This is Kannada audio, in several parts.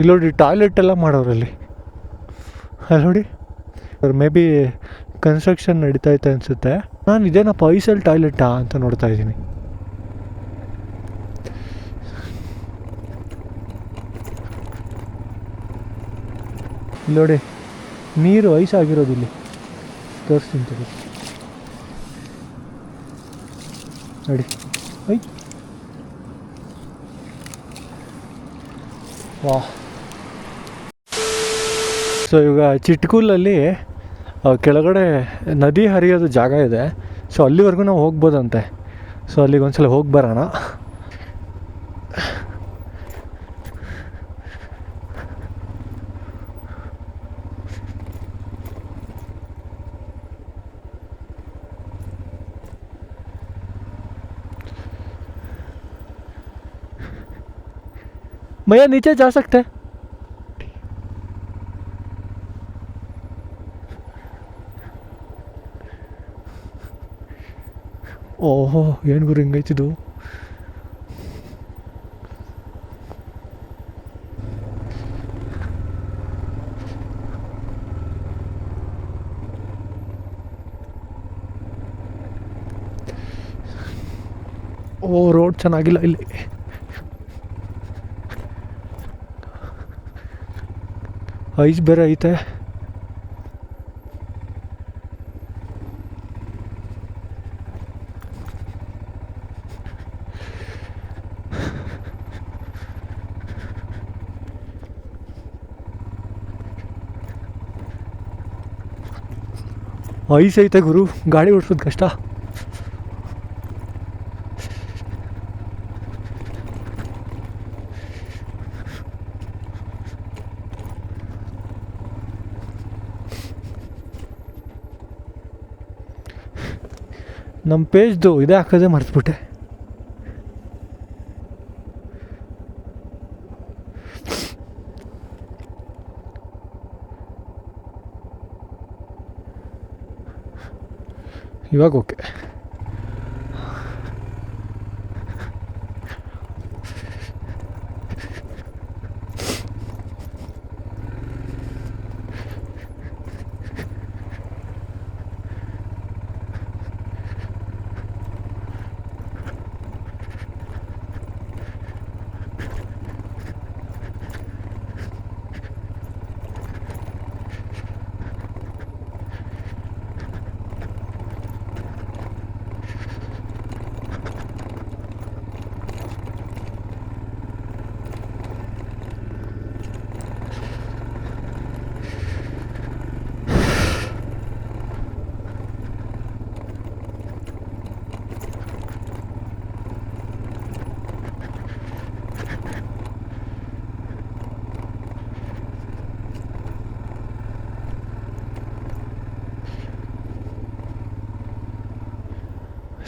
ಇಲ್ಲಿ ನೋಡಿ ಟಾಯ್ಲೆಟ್ ಎಲ್ಲ ಮಾಡೋರಲ್ಲಿ ಅಲ್ಲಿ ನೋಡಿ ಅವ್ರು ಮೇ ಬಿ ಕನ್ಸ್ಟ್ರಕ್ಷನ್ ನಡೀತಾ ಐತೆ ಅನಿಸುತ್ತೆ. ನಾನು ಇದೇನಪ್ಪ ಐಸಲ್ ಟಾಯ್ಲೆಟಾ ಅಂತ ನೋಡ್ತಾ ಇದ್ದೀನಿ. ಇಲ್ಲಿ ನೋಡಿ, ನೀರು ಐಸ್ ಆಗಿರೋದು ಇಲ್ಲಿ. ತೋರಿಸ್ತೀನಿ ನೋಡಿ, ಐ. ವಾ ಸೊ ಇವಾಗ ಚಿಟ್ಕೂಲಲ್ಲಿ ಆ, ಕೆಳಗಡೆ ನದಿ ಹರಿಯೋದು ಜಾಗ ಇದೆ ಸೊ ಅಲ್ಲಿವರೆಗೂ ನಾವು ಹೋಗ್ಬೋದಂತೆ ಸೊ ಅಲ್ಲಿಗೆ ಒಂದ್ಸಲ ಹೋಗಿ ಬರೋಣ भैया नीचे जा सकते हैं ಓಹೋ ಏನು ಗುರು ಹಿಂಗೈತಿದು ಓ ರೋಡ್ ಚೆನ್ನಾಗಿಲ್ಲ ಇಲ್ಲಿ. ಐಸ್ ಬೇರೆ ಐತೆ. ಐತೆ ಗುರು ಗಾಡಿ ಓಡಿಸೋದು ಕಷ್ಟ. ನಮ್ಮ ಪೇಜ್ದು ಇದೇ ಹಾಕೋದೇ ಮರ್ತ್ಬಿಟ್ಟೆ. ಇವಾಗ ಓಕೆ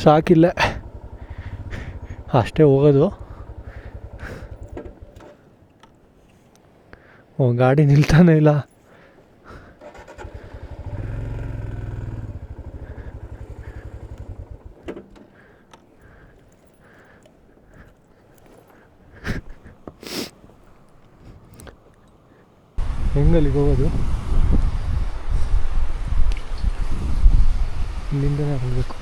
ಸಾಕಿಲ್ಲ. ಅಷ್ಟೇ ಹೋಗೋದು. ಓ ಗಾಡಿ ನಿಲ್ತಾನೆ ಇಲ್ಲ. ಹೆಂಗಲ್ಲಿಗೆ ಹೋಗೋದು? ಇಲ್ಲಿಂದನೇ ಹೋಗಬೇಕು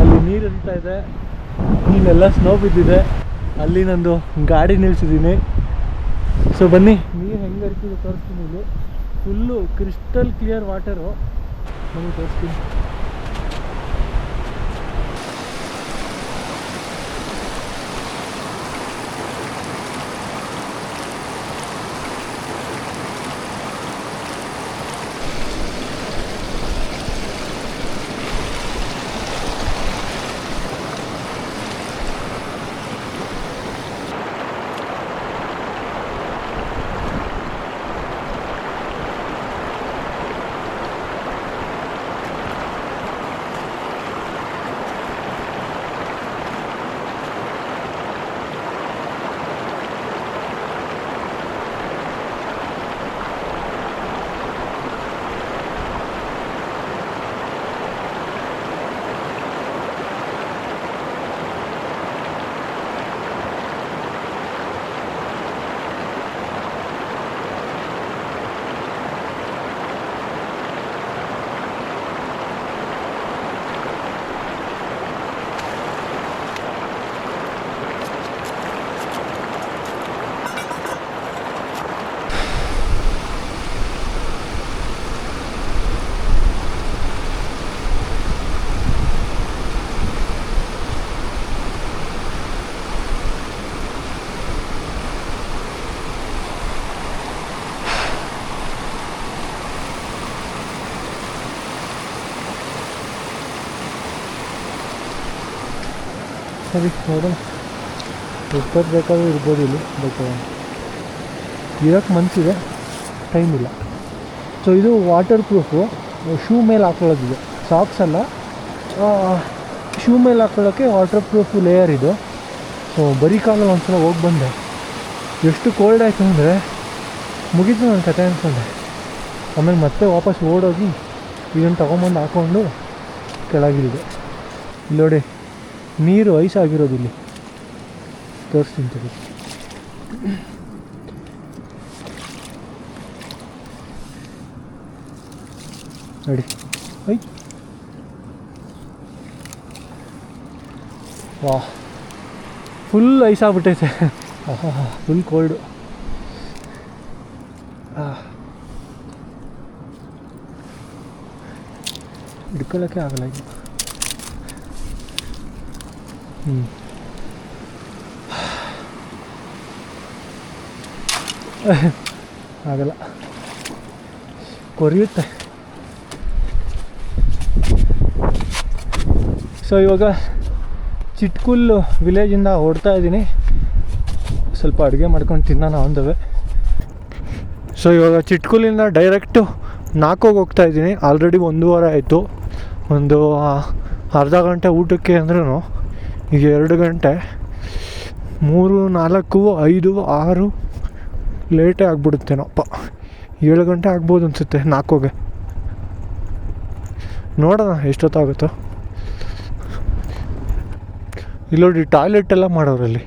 ಅಲ್ಲಿ ನೀರು ಹರಿತಾ ಇದೆ. ಇಲ್ಲೆಲ್ಲ ಸ್ನೋ ಬಿದ್ದಿದೆ. ಅಲ್ಲಿ ನಂದು ಗಾಡಿ ನಿಲ್ಸಿದ್ದೀನಿ. ಸೊ ಬನ್ನಿ. ನೀರು ಹೆಂಗೆ ಹರಿತಿದೆ ತೋರಿಸ್ತೀನಿ ಇಲ್ಲಿ. ಫುಲ್ಲು ಕ್ರಿಸ್ಟಲ್ ಕ್ಲಿಯರ್ ವಾಟರು ನಮಗೆ ತೋರಿಸ್ತೀನಿ. ಸರಿ, ನೋಡೋಣ. ಎಷ್ಟೊತ್ತು ಬೇಕಾದ್ರೂ ಇರ್ಬೋದು ಇಲ್ಲಿ ಬಟ್ ಇರೋಕ್ಕೆ ಮನಸ್ಸಿದೆ ಟೈಮ್ ಇಲ್ಲ. ಸೊ ಇದು ವಾಟರ್ ಪ್ರೂಫು ಶೂ ಮೇಲೆ ಹಾಕೊಳ್ಳೋದಿದೆ ಸಾಕ್ಸ್ ಅಲ್ಲ ಶೂ ಮೇಲೆ ಹಾಕೊಳ್ಳೋಕ್ಕೆ ವಾಟರ್ ಪ್ರೂಫ್ ಲೇಯರ್ ಇದು. ಸೊ ಬರೀ ಕಾಲಲ್ಲಿ ಒಂದ್ಸಲ ಹೋಗಿ ಬಂದೆ. ಎಷ್ಟು ಕೋಲ್ಡ್ ಆಯಿತು ಅಂದರೆ, ಮುಗೀತು ನನ್ನ ಕತೆ ಅಂದ್ಕೊಂಡೆ ಆಮೇಲೆ ಮತ್ತೆ ವಾಪಸ್ ಓಡೋಗಿ ಇದನ್ನು ತೊಗೊಂಬಂದು ಹಾಕ್ಕೊಂಡು ಇಲ್ಲಿ ನೋಡಿ. ನೀರು ಐಸ್ ಆಗಿರೋದು ಇಲ್ಲಿ. ತೋರಿಸ್ತೀನಿ ನೋಡಿ. ಐ. ವಾ. ಫುಲ್ ಐಸ್ ಆಗ್ಬಿಟ್ಟೈತೆ. Full cold. ಹಿಡ್ಕೊಳ್ಳೋಕ್ಕೆ ಆಗಲ್ಲ ಇದು. ಆಗಲ್ಲ. ಕೊರಿಯುತ್ತೆ. ಸೊ ಇವಾಗ ಚಿಟ್ಕುಲ್ ವಿಲೇಜಿಂದ ಹೊಡ್ತಾ ಇದ್ದೀನಿ. ಸ್ವಲ್ಪ ಅಡುಗೆ ಮಾಡ್ಕೊಂಡು ತಿನ್ನೋಣ ಒಂದವೆ ಸೊ ಇವಾಗ ಚಿಟ್ಕುಲಿಂದ ಡೈರೆಕ್ಟು ನಾಲ್ಕೋಗಿ ಹೋಗ್ತಾ ಇದ್ದೀನಿ. ಆಲ್ರೆಡಿ ವಾರ ಆಯಿತು. ಒಂದು ಅರ್ಧ ಗಂಟೆ ಊಟಕ್ಕೆ ಅಂದ್ರೂ ಈಗ ಎರಡು ಗಂಟೆ, ಮೂರು, ನಾಲ್ಕು, ಐದು, ಆರು, ಲೇಟೇ ಆಗ್ಬಿಡುತ್ತೇನಪ್ಪ ಏಳು ಗಂಟೆ ಆಗ್ಬೋದು ಅನಿಸುತ್ತೆ ನಾಲ್ಕೋಗೆ. ನೋಡೋಣ ಎಷ್ಟೊತ್ತಾಗುತ್ತೋ. ಇಲ್ಲಿ ನೋಡಿ, ಟಾಯ್ಲೆಟ್ ಎಲ್ಲ ಮಾಡೋರಲ್ಲಿ.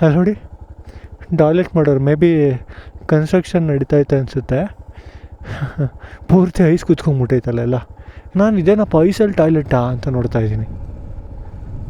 ಅಲ್ಲಿ ನೋಡಿ, ಟಾಯ್ಲೆಟ್ ಮಾಡೋರು. ಮೇ ಬಿ ಕನ್ಸ್ಟ್ರಕ್ಷನ್ ನಡೀತೈತೆ ಅನಿಸುತ್ತೆ. ಪೂರ್ತಿ ಐಸ್ ಕುತ್ಕೊಂಡ್ಬಿಟ್ಟೈತಲ್ಲ ಎಲ್ಲ. ನಾನು ಇದೇನಪ್ಪ, ಐಸಲ್ಲಿ ಟಾಯ್ಲೆಟಾ ಅಂತ ನೋಡ್ತಾ ಇದ್ದೀನಿ.